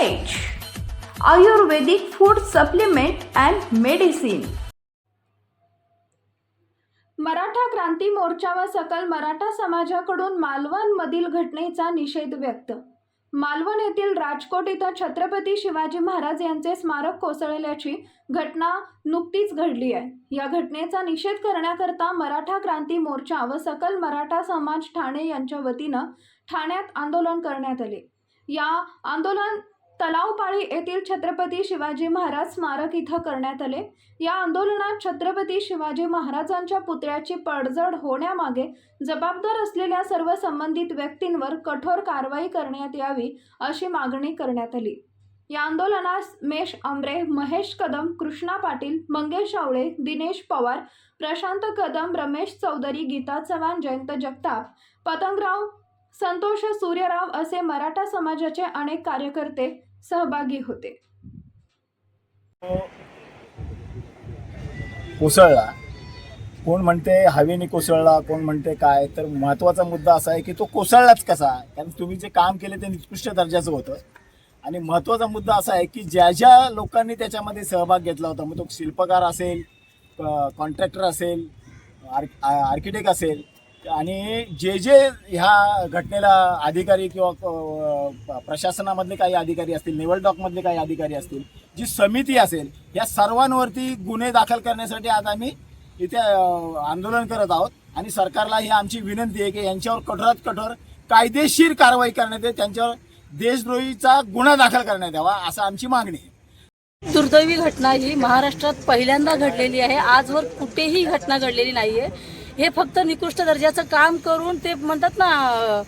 Ayurvedic food supplement and medicine Maratha Kranti Morcha व सकल मराठा समाजाकडून मालवणमधील घटनेचा निषेध व्यक्त. मालवण येथील राजकोट इथं छत्रपती शिवाजी महाराज यांचे स्मारक कोसळल्याची घटना नुकतीच घडली आहे. या घटनेचा निषेध करण्याकरता मराठा क्रांती मोर्चा व सकल मराठा समाज ठाणे यांच्या वतीनं ठाण्यात आंदोलन करण्यात आले. या आंदोलन तलावपाळी येथील छत्रपती शिवाजी महाराज स्मारक इथं करण्यात आले. या आंदोलनात छत्रपती शिवाजी महाराजांच्या पुतळ्याची पडझड होण्यामागे जबाबदार असलेल्या सर्व संबंधित व्यक्तींवर कठोर कारवाई करण्यात यावी अशी मागणी करण्यात आली. या आंदोलनास मेश आंब्रे महेश कदम कृष्णा पाटील मंगेश आवळे दिनेश पवार प्रशांत कदम रमेश चौधरी गीता चव्हाण जयंत जगताप पतंगराव संतोष सूर्यराव असे मराठा समाजाचे अनेक कार्यकर्ते सहभागी होते. कोसळला. कोण म्हणते हवेने कोसळला कोण म्हणते काय? तर महत्त्वाचा मुद्दा असा आहे की तो कोसळलाच कसा? कारण तुम्ही जे काम केले ते निकृष्ट दर्जाचं होतं. आणि महत्त्वाचा मुद्दा असा आहे की ज्या ज्या लोकांनी त्याच्यामध्ये सहभाग घेतला होता मग तो शिल्पकार असेल कॉन्ट्रॅक्टर असेल आर्क आर्किटेक्ट असेल आणि जे जे ह्या घटनेला अधिकारी किंवा प्रशासनामधले काही अधिकारी असतील नेवल डॉकमधले काही अधिकारी असतील जी समिती असेल या सर्वांवरती गुन्हे दाखल करण्यासाठी आज आम्ही इथे आंदोलन करत आहोत. आणि सरकारला ही आमची विनंती आहे की यांच्यावर कठोरात कठोर कायदेशीर कारवाई करण्यात येईल त्यांच्यावर देशद्रोहीचा गुन्हा दाखल करण्यात यावा असं आमची मागणी आहे. दुर्दैवी घटना ही महाराष्ट्रात पहिल्यांदा घडलेली आहे. आजवर कुठेही घटना घडलेली नाहीये. हे फक्त निकृष्ट दर्जाचं काम करून ते म्हणतात ना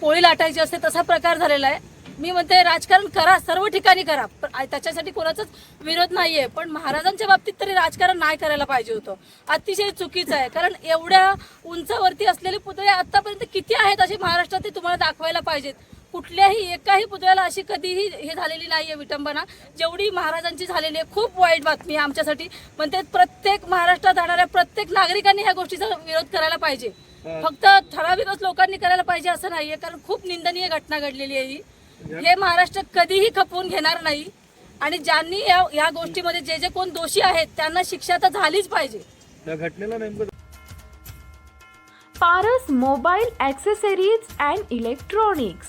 पोळी लाटायची असते तसा प्रकार झालेला आहे. मी म्हणते राजकारण करा सर्व ठिकाणी करा. पण त्याच्यासाठी कोणाचाच विरोध नाहीये. पण महाराजांच्या बाबतीत तरी राजकारण नाही करायला पाहिजे होतं. अतिशय चुकीचं आहे. कारण एवढ्या उंचावरती असलेले पुतळे आतापर्यंत किती आहेत असे महाराष्ट्रात ते तुम्हाला दाखवायला पाहिजेत. कुठल्याही एकाही पुतळ्याला अशी कधीही हे झालेली नाहीये विटंबना. जेवढी महाराजांची झालेली आहे खूप वाईट बातमी आहे आमच्यासाठी. पण ते प्रत्येक महाराष्ट्रात राहणाऱ्या प्रत्येक नागरिकांनी ह्या गोष्टीचा विरोध करायला पाहिजे. फक्त ठराविकच लोकांनी करायला पाहिजे असं नाहीये कारण खूप निंदनीय घटना घडलेली आहे ही. हे महाराष्ट्र कधीही खपवून घेणार नाही. आणि ज्यांनी या या गोष्टीमध्ये जे जे कोण दोषी आहेत त्यांना शिक्षा तर झालीच पाहिजे. या घटनेला नेमकं Paras mobile accessories and electronics.